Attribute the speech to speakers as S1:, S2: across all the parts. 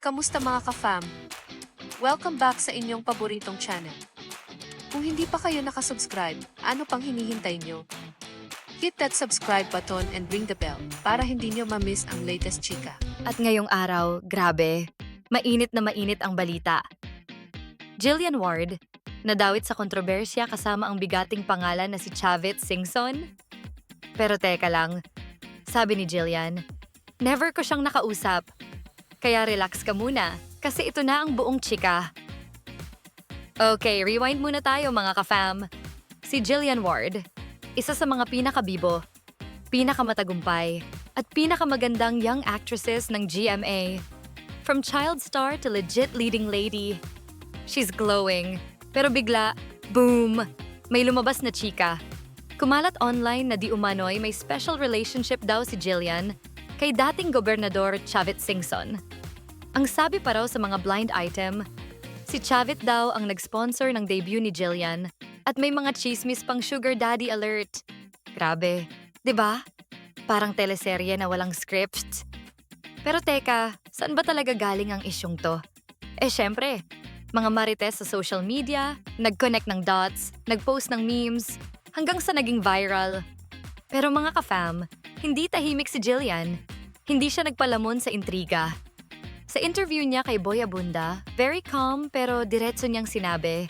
S1: Kamusta mga ka-fam? Welcome back sa inyong paboritong channel. Kung hindi pa kayo nakasubscribe, ano pang hinihintay nyo? Hit that subscribe button and ring the bell para hindi nyo ma-miss ang latest chika.
S2: At ngayong araw, grabe, mainit na mainit ang balita. Jillian Ward, nadawit sa kontrobersya kasama ang bigating pangalan na si Chavit Singson. Pero teka lang, sabi ni Jillian, never ko siyang nakausap. Kaya relax ka muna, kasi ito na ang buong chika. Okay, rewind muna tayo mga ka-fam. Si Jillian Ward, isa sa mga pinakabibo, pinakamatagumpay, at pinakamagandang young actresses ng GMA. From child star to legit leading lady. She's glowing. Pero bigla, boom! May lumabas na chika. Kumalat online na di umano'y may special relationship daw si Jillian kay dating gobernador Chavit Singson. Ang sabi pa raw sa mga blind item, si Chavit daw ang nag-sponsor ng debut ni Jillian at may mga chismis pang sugar daddy alert. Grabe, 'di ba? Parang teleserye na walang script. Pero teka, saan ba talaga galing ang isyong to? Eh syempre, mga marites sa social media, nag-connect ng dots, nag-post ng memes, hanggang sa naging viral. Pero mga ka-fam, hindi tahimik si Jillian. Hindi siya nagpalamon sa intriga. Sa interview niya kay Boy Abunda, very calm pero diretso niyang sinabi,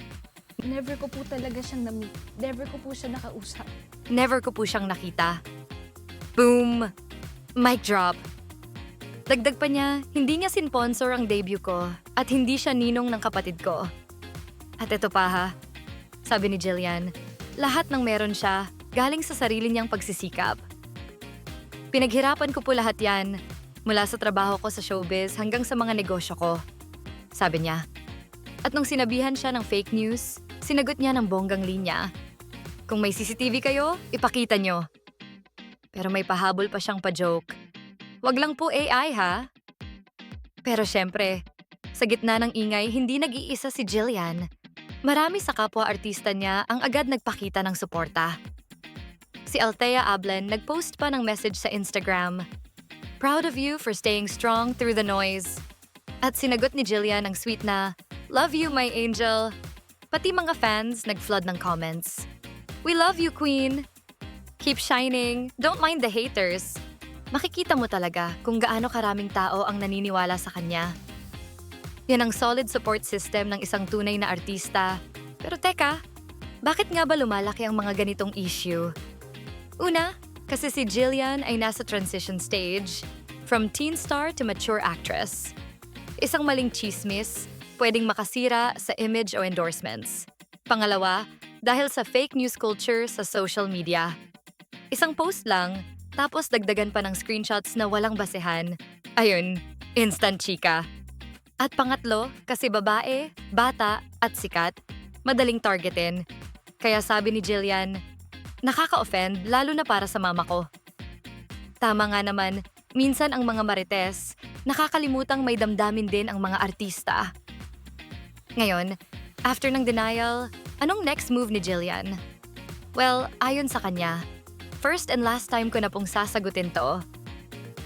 S3: Never ko po talaga siyang na-meet. Never ko po siya nakausap.
S2: Never ko po siyang nakita. Boom! Mic drop. Dagdag pa niya, hindi niya sinponsor ang debut ko at hindi siya ninong ng kapatid ko. At ito pa ha, sabi ni Jillian, lahat ng meron siya galing sa sarili niyang pagsisikap. Pinaghirapan ko po lahat yan, mula sa trabaho ko sa showbiz hanggang sa mga negosyo ko. Sabi niya. At nung sinabihan siya ng fake news, sinagot niya ng bonggang linya. Kung may CCTV kayo, ipakita nyo. Pero may pahabol pa siyang pa-joke. Wag lang po AI ha. Pero syempre, sa gitna ng ingay, hindi nag-iisa si Jillian. Marami sa kapwa-artista niya ang agad nagpakita ng suporta. Si Althea Ablen nag-post pa ng message sa Instagram. Proud of you for staying strong through the noise. At sinagot ni Jillian ang sweet na, Love you, my angel. Pati mga fans nag-flood ng comments. We love you, Queen. Keep shining. Don't mind the haters. Makikita mo talaga kung gaano karaming tao ang naniniwala sa kanya. Yan ang solid support system ng isang tunay na artista. Pero teka, bakit nga ba lumalaki ang mga ganitong issue? Una, kasi si Jillian ay nasa transition stage, from teen star to mature actress. Isang maling chismis, pwedeng makasira sa image o endorsements. Pangalawa, dahil sa fake news culture sa social media. Isang post lang, tapos dagdagan pa ng screenshots na walang basehan. Ayun, instant chika. At pangatlo, kasi babae, bata, at sikat, madaling targetin. Kaya sabi ni Jillian, nakaka-offend lalo na para sa mama ko. Tama nga naman, minsan ang mga marites, nakakalimutang may damdamin din ang mga artista. Ngayon, after ng denial, anong next move ni Jillian? Well, ayon sa kanya, first and last time ko na pong sasagutin to.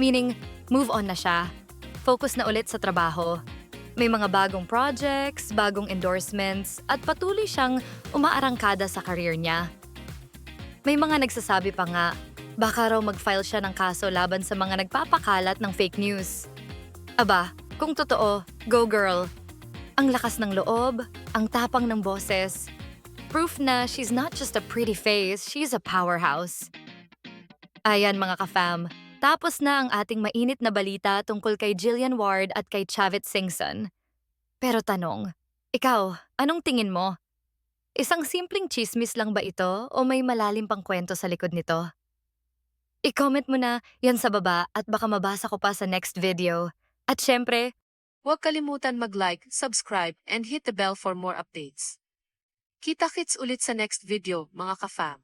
S2: Meaning, move on na siya. Focus na ulit sa trabaho. May mga bagong projects, bagong endorsements, at patuloy siyang umaarangkada sa career niya. May mga nagsasabi pa nga, baka raw mag-file siya ng kaso laban sa mga nagpapakalat ng fake news. Aba, kung totoo, go girl. Ang lakas ng loob, ang tapang ng boses. Proof na she's not just a pretty face, she's a powerhouse. Ayan mga ka-fam, tapos na ang ating mainit na balita tungkol kay Jillian Ward at kay Chavit Singson. Pero tanong, ikaw, anong tingin mo? Isang simpleng chismis lang ba ito o may malalim pang kwento sa likod nito? I-comment mo na yan sa baba at baka mabasa ko pa sa next video. At syempre,
S1: Huwag kalimutan mag-like, subscribe, and hit the bell for more updates. Kita-kits ulit sa next video, mga ka-fam.